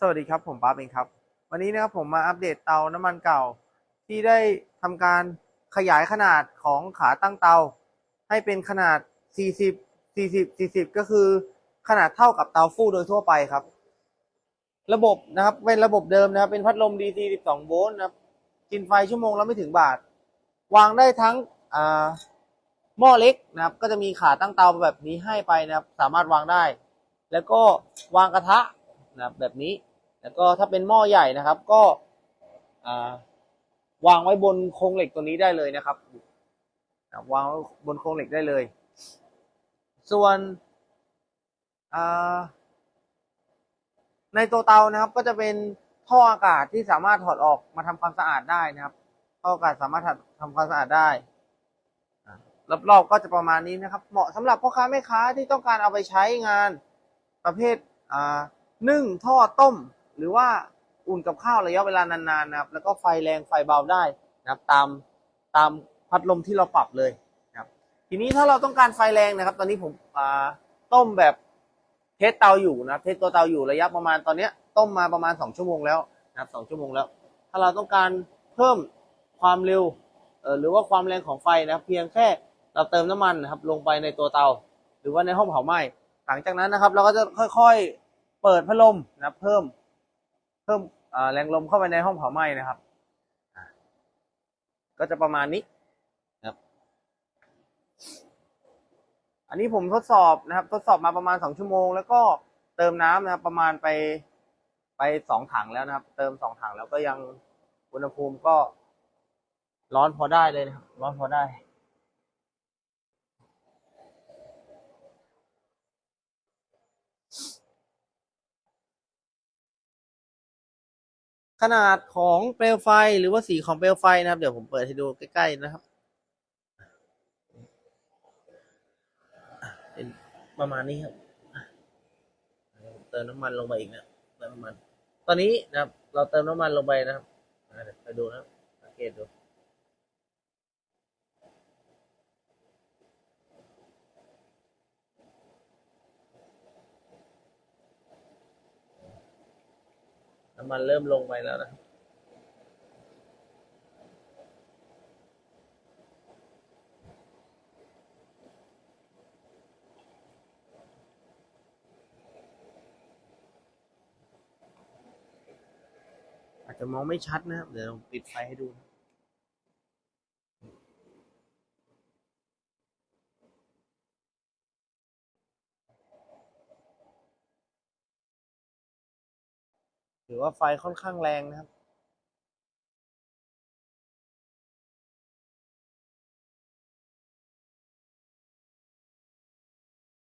สวัสดีครับผมป๊าเองครับ วันนี้นะครับผมมาอัปเดตเตาน้ำมันเก่า ที่ได้ทำการขยายขนาดของขาตั้งเตา ให้เป็นขนาด 40 40 40 ก็คือขนาดเท่ากับเตาฟู่โดยทั่วไปครับ ระบบนะครับเป็นระบบเดิมนะครับเป็นพัดลม DC 12 โวลต์นะครับกินไฟชั่วโมงและไม่ถึงบาท วางได้ทั้งหม้อเล็กนะครับ ก็จะมีขาตั้งเตาแบบนี้ให้ไปนะครับ สามารถวางได้ แล้วก็วางกระทะ นะครับแบบนี้แล้วก็ถ้าเป็นหม้อใหญ่นะครับ ก็วางไว้บนโครงเหล็กตัวนี้ได้เลยนะครับ วางไว้บนโครงเหล็กได้เลย ส่วนในตัวเตานะครับ ก็จะเป็นท่ออากาศที่สามารถถอดออกมาทำความสะอาดได้นะครับท่ออากาศสามารถทำความสะอาดได้รอบๆก็จะประมาณนี้นะครับ เหมาะสำหรับพ่อค้าแม่ค้าที่ต้องการเอาไปใช้งานประเภทอ่า นึ่งทอดต้ม หรือว่าอุ่นกับข้าวระยะเวลานานๆนะครับ แล้วก็ไฟแรงไฟเบาได้นะครับ ตามตามพัดลมที่เราปรับเลยนะครับ ทีนี้ถ้าเราต้องการไฟแรงนะครับ ตอนนี้ผมอ่าต้มแบบเทสเตาอยู่นะเทสตัวเตาอยู่ระยะประมาณตอนเนี้ยต้มมาประมาณสองชั่วโมงแล้วนะครับสองชั่วโมงแล้ว ถ้าเราต้องการเพิ่มความเร็วเออหรือว่าความแรงของไฟนะครับเพียงแค่เราเติมน้ำมันนะครับลงไปในตัวเตา หรือว่าในห้องเผาไหม้หลังจากนั้นนะครับ เราก็จะค่อยๆ เปิดพัดลมนะครับเพิ่ม เพิ่มอ่าแรงลมเข้าไปในห้องเผาไหม้นะครับอ่าก็จะประมาณนี้นะครับ อันนี้ผมทดสอบนะครับ ทดสอบมาประมาณสองชั่วโมง แล้วก็เติมน้ำนะครับ ประมาณไปไปสองถังแล้วนะครับ เติมสองถังแล้วก็ยังอุณหภูมิก็ร้อนพอได้เลยนะครับ ร้อนพอได้ ขนาดของเปลวไฟหรือว่าสีของเปลวไฟนะครับ เดี๋ยวผมเปิดให้ดูใกล้ๆนะครับ เป็นประมาณนี้ครับเติมน้ำมันลงไปอีกนะเติมน้ำมัน ตอนนี้นะครับ เราเติมน้ำมันลงไปนะครับไปดูนะครับสังเกตดู น้ำมันเริ่มลงไปแล้วนะครับอาจจะมองไม่ชัดนะครับ เดี๋ยวปิดไฟให้ดูนะ ถือว่าไฟค่อนข้างแรงนะครับ